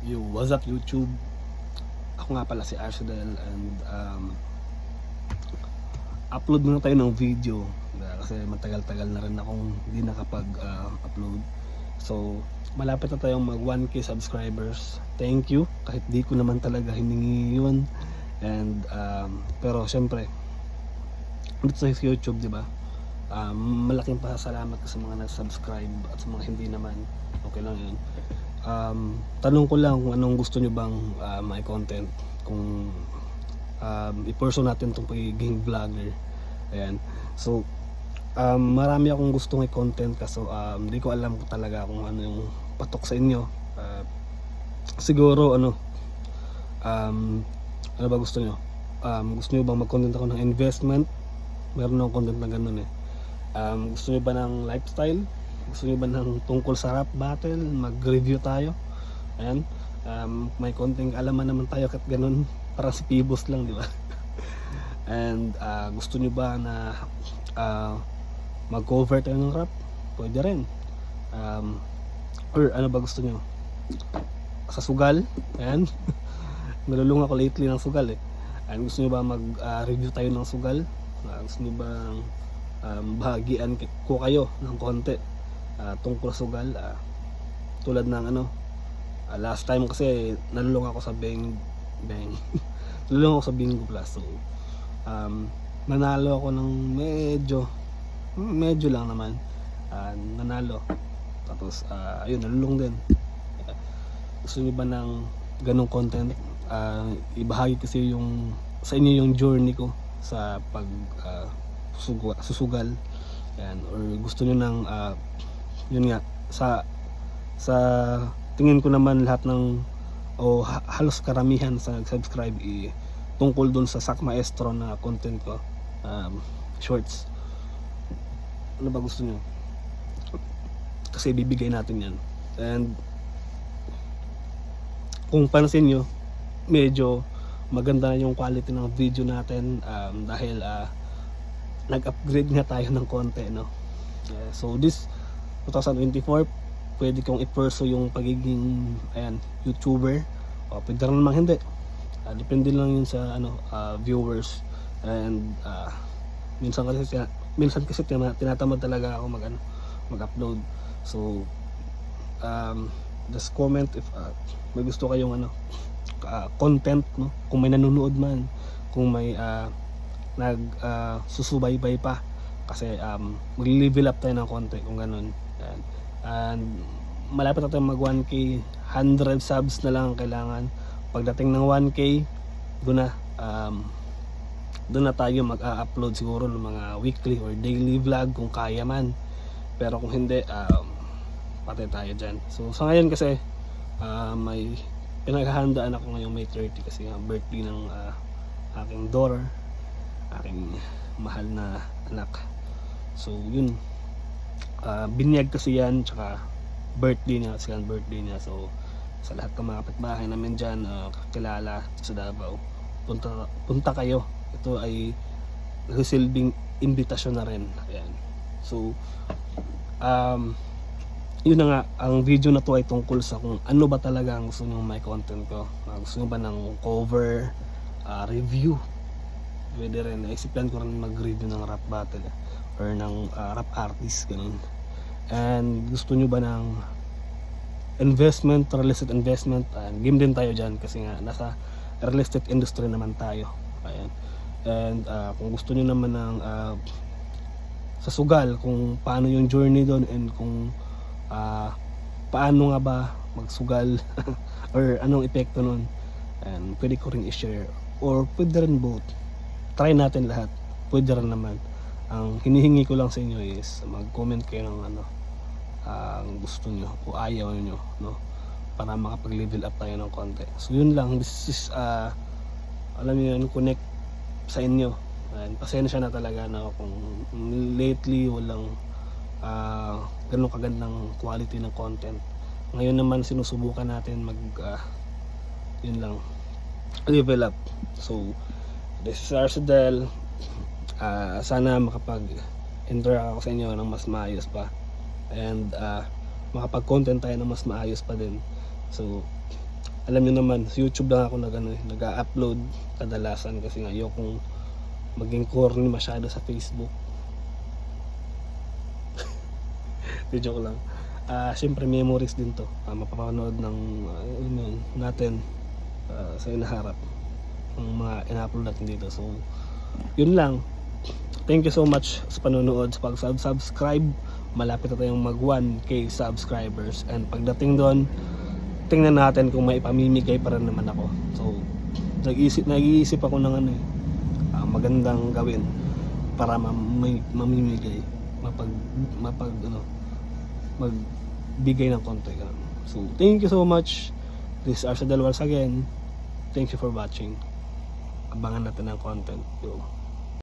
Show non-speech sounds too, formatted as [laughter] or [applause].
Yo, what's up YouTube? Ako nga pala si Arshadel and um, upload muna tayo ng video uh, kasi matagal-tagal na rin akong hindi nakapag-upload. so, malapit na tayong mag 1k subscribers. Thank you kahit di ko naman talaga hiningi yun. And um, pero syempre dito sa YouTube, di ba? Um, malaking pasasalamat sa mga nag-subscribe at sa mga hindi naman. Okay lang yun. Um, tanong ko lang kung anong gusto nyo bang uh, may content. Kung um, i-pursue natin itong pagiging vlogger. Ayan. So, um, marami akong gustong i-content kaso um, hindi ko alam kung talaga kung ano yung patok sa inyo. Uh, siguro ano, um, ano ba gusto nyo? Um, gusto nyo bang mag-content ako ng investment? Meron akong content na ganun eh. Um, gusto nyo ba ng lifestyle? Gusto nyo ba ng tungkol sa rap battle? Mag-review tayo? Ayan. Um, may konting alaman naman tayo kahit ganun. [laughs] Parang si Pibos lang, di ba? [laughs] And uh, gusto nyo ba na uh, mag-cover tayo ng rap? Pwede rin. Um, or ano ba gusto nyo? Sa sugal? Ayan. [laughs] Nalulung ako lately ng sugal eh. And gusto nyo ba mag-review tayo ng sugal? Uh, gusto nyo ba um, bahagian ko kayo ng konti uh, tungkol sa sugal? Uh, tulad ng ano, uh, last time kasi nalulung ako sa Beng Beng. [laughs] nalulung ako sa Bingo Plus. So, um, nanalo ako ng medyo medyo lang naman. Uh, nanalo. Tapos, uh, ayun, nalulung din. Uh, [laughs] gusto nyo ba ng ganong content? Uh, ibahagi kasi yung sa inyo yung journey ko sa pag uh, susuga, susugal yan or gusto niyo ng uh, yun nga sa sa tingin ko naman lahat ng o ha- halos karamihan sa nag-subscribe i tungkol doon sa Sak Maestro na content ko um, shorts. Ano ba gusto niyo? Kasi bibigay natin yan. And kung pansin nyo medyo maganda na yung quality ng video natin um, dahil ah, nag-upgrade nga tayo ng konti no? Yeah, so this 2024 pwede kong i-pursue yung pagiging ayan YouTuber. O pwede rin naman hindi. Ah, depende lang yun sa ano ah, viewers. And ah, minsan kasi minsan kasi tina- tinatamad talaga ako mag ano, mag-upload. So um, just comment if ah, may gusto kayong ano ah, content no? Kung may nanonood man kung may ah, nag ah, susubaybay pa. Kasi um, mag-level up tayo ng konti kung ganun And malapit na tayo mag 1k 100 subs na lang ang kailangan. Pagdating ng 1k doon na um, doon na tayo mag-upload siguro ng mga weekly or daily vlog kung kaya man. Pero kung hindi um, patay tayo dyan. So sa ngayon kasi ah, may pinaghahandaan ako ngayong May 30 kasi nga birthday ng ah, aking daughter aking mahal na anak. So yun Ah, binyag kasi yan tsaka birthday niya yan birthday niya so sa lahat ng mga kapitbahay namin dyan ah, kakilala sa Davao punta, punta kayo ito ay nagsisilbing imbitasyon na rin ayan so um, yun na nga, ang video na to ay tungkol sa kung ano ba talaga ang gusto nyo may content ko. Ah, gusto nyo ba ng cover, ah, review? Pwede rin. Naisipan ko rin mag-review ng rap battle eh, or ng ah, rap artist, ganun. And gusto nyo ba ng investment, real estate investment? Ayan, game din tayo dyan kasi nga nasa real estate industry naman tayo. Ayan. And ah, kung gusto nyo naman ng ah, sa sugal kung paano yung journey doon and kung ah paano nga ba magsugal [laughs] or anong epekto nun and pwede ko rin i-share or pwede rin both try natin lahat. Pwede rin naman. Ang hinihingi ko lang sa inyo is mag-comment kayo ng ano ang gusto nyo o ayaw nyo no? Para makapag-level up tayo ng konti. So yun lang. This is uh, alam niyo yun connect sa inyo. And pasensya na talaga na kung lately walang ah ganun kagandang quality ng content. Ngayon naman sinusubukan natin mag ah, yun lang level up. So this is Arsadel. Ah, sana makapag interact ako sa inyo ng mas maayos pa and ah, makapag-content tayo ng mas maayos pa din. So alam niyo naman, sa YouTube lang ako nag, ano, eh, nag-upload kadalasan kasi nga ayokong maging corny masyado sa Facebook. [laughs] Di joke lang. Ah, Siyempre memories din to. Ah, mapapanood ng yun, natin ah, sa inaharap ng mga ina-upload natin dito. So, yun lang. Thank you so much sa panonood, sa pag-subscribe. Malapit na tayong mag 1k subscribers. And pagdating doon, tingnan natin kung may ipamimigay pa rin naman ako. So, nag-iisip, nag-iisip ako ng ano eh, ah, magandang gawin para ma- may mamimigay, mapag, mapag, ano, magbigay ng konti. ganun. So, thank you so much. This is Arsa Delwars again. Thank you for watching. Abangan natin ang content. Yo.